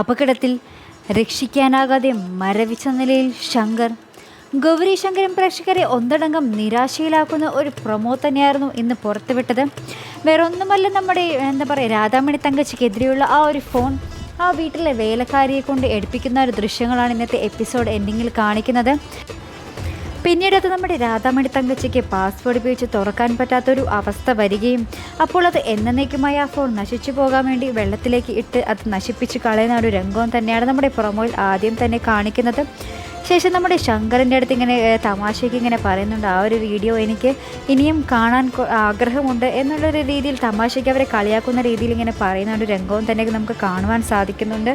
അപകടത്തിൽ രക്ഷിക്കാനാകാതെ മരവിച്ച നിലയിൽ ശങ്കർ. ഗൗരി ശങ്കരൻ പ്രേക്ഷകരെ ഒന്നടങ്കം നിരാശയിലാക്കുന്ന ഒരു പ്രൊമോ തന്നെയായിരുന്നു ഇന്ന് പുറത്തുവിട്ടത്. വേറെ ഒന്നുമല്ല നമ്മുടെ എന്താ പറയുക രാധാമണി തങ്കച്ചിക്കെതിരെയുള്ള ആ ഒരു ഫോൺ ആ വീട്ടിലെ വേലക്കാരിയെ കൊണ്ട് എടുപ്പിക്കുന്ന ഒരു ദൃശ്യങ്ങളാണ് ഇന്നത്തെ എപ്പിസോഡ് എൻഡിങ്ങിൽ കാണിക്കുന്നത്. പിന്നീട് അത് നമ്മുടെ രാധാമണി തങ്കച്ചിക്ക് പാസ്വേഡ് ഉപയോഗിച്ച് തുറക്കാൻ പറ്റാത്തൊരു അവസ്ഥ വരികയും അപ്പോൾ അത് എന്നേക്കുമായി ആ ഫോൺ നശിച്ചു പോകാൻ വേണ്ടി വെള്ളത്തിലേക്ക് ഇട്ട് അത് നശിപ്പിച്ച് കളയുന്ന ഒരു രംഗവും തന്നെയാണ് നമ്മുടെ പ്രൊമോയിൽ ആദ്യം തന്നെ കാണിക്കുന്നത്. ശേഷം നമ്മുടെ ശങ്കറിന്റെ അടുത്ത് ഇങ്ങനെ തമാശയ്ക്ക് ഇങ്ങനെ പറയുന്നുണ്ട് ആ ഒരു വീഡിയോ എനിക്ക് ഇനിയും കാണാൻ ആഗ്രഹമുണ്ട് എന്നുള്ളൊരു രീതിയിൽ തമാശയ്ക്ക് അവരെ കളിയാക്കുന്ന രീതിയിൽ ഇങ്ങനെ പറയുന്ന ഒരു രംഗവും തന്നെ നമുക്ക് കാണുവാൻ സാധിക്കുന്നുണ്ട്.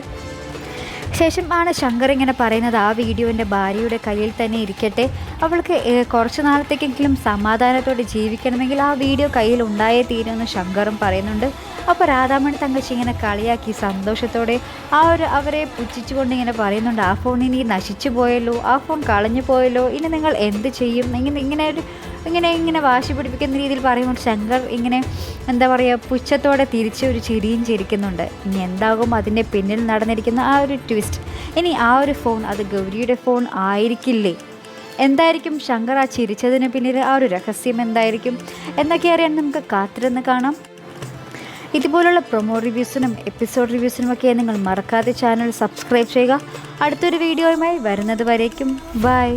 ശേഷം ആണ് ശങ്കർ ഇങ്ങനെ പറയുന്നത് ആ വീഡിയോ എന്റെ ഭാര്യയുടെ കയ്യിൽ തന്നെ ഇരിക്കട്ടെ. അവൾക്ക് കുറച്ച് നാളത്തേക്കെങ്കിലും സമാധാനത്തോടെ ജീവിക്കണമെങ്കിൽ ആ വീഡിയോ കയ്യിൽ ഉണ്ടായേ തീരുമെന്ന് ശങ്കറും പറയുന്നുണ്ട്. അപ്പോൾ രാധാമണി തങ്കച്ചി ഇങ്ങനെ കളിയാക്കി സന്തോഷത്തോടെ ആ ഒരു അവരെ പുച്ഛിച്ചുകൊണ്ട് ഇങ്ങനെ പറയുന്നുണ്ട് ആ ഫോൺ ഇനി നശിച്ചു പോയല്ലോ ആ ഫോൺ കളഞ്ഞു പോയല്ലോ ഇനി നിങ്ങൾ എന്ത് ചെയ്യും? ഇങ്ങനെ ഇങ്ങനെ ഒരു ഇങ്ങനെ ഇങ്ങനെ വാശി പിടിപ്പിക്കുന്ന രീതിയിൽ പറയുമ്പോൾ ശങ്കർ ഇങ്ങനെ എന്താ പറയുക പുച്ഛത്തോടെ തിരിച്ച് ഒരു ചിരിയും ചിരിക്കുന്നുണ്ട്. ഇനി എന്താകും അതിന്റെ പിന്നിൽ നടന്നിരിക്കുന്ന ആ ഒരു ട്വിസ്റ്റ് ഇനി ആ ഒരു ഫോൺ അത് ഗൗരിയുടെ ഫോൺ ആയിരിക്കില്ലേ? എന്തായിരിക്കും ശങ്കർ ആ ചിരിച്ചതിന് പിന്നിൽ ആ ഒരു രഹസ്യം എന്തായിരിക്കും? എന്നൊക്കെ അറിയാൻ നമുക്ക് കാത്തിരുന്ന് കാണാം. ഇതുപോലുള്ള പ്രൊമോ റിവ്യൂസിനും എപ്പിസോഡ് റിവ്യൂസിനും ഒക്കെ നിങ്ങൾ മറക്കാതെ ചാനൽ സബ്സ്ക്രൈബ് ചെയ്യുക. അടുത്തൊരു വീഡിയോയുമായി വരുന്നത് വരേക്കും. ബൈ